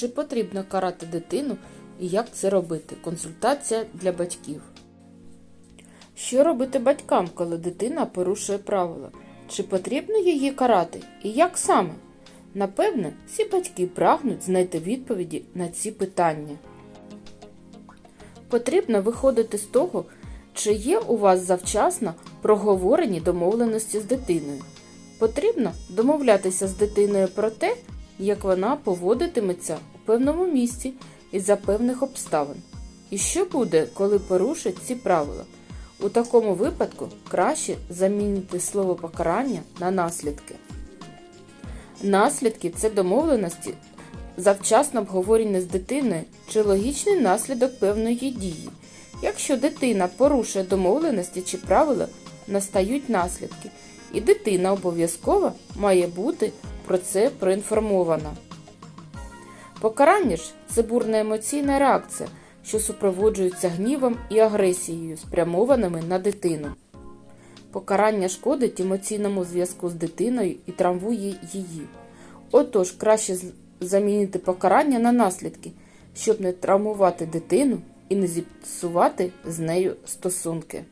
Чи потрібно карати дитину і як це робити? Консультація для батьків. Що робити батькам, коли дитина порушує правила? Чи потрібно її карати і як саме? Напевне, всі батьки прагнуть знайти відповіді на ці питання. Потрібно виходити з того, чи є у вас завчасно проговорені домовленості з дитиною. Потрібно домовлятися з дитиною про те, як вона поводитиметься певному місці і за певних обставин. І що буде, коли порушить ці правила? У такому випадку краще замінити слово покарання на наслідки. Наслідки це домовленості, завчасно обговорені з дитиною чи логічний наслідок певної дії. Якщо дитина порушує домовленості чи правила, настають наслідки, і дитина обов'язково має бути про це проінформована. Покарання ж це бурна емоційна реакція, що супроводжується гнівом і агресією, спрямованими на дитину. Покарання шкодить емоційному зв'язку з дитиною і травмує її. Отож, краще замінити покарання на наслідки, щоб не травмувати дитину і не зіпсувати з нею стосунки.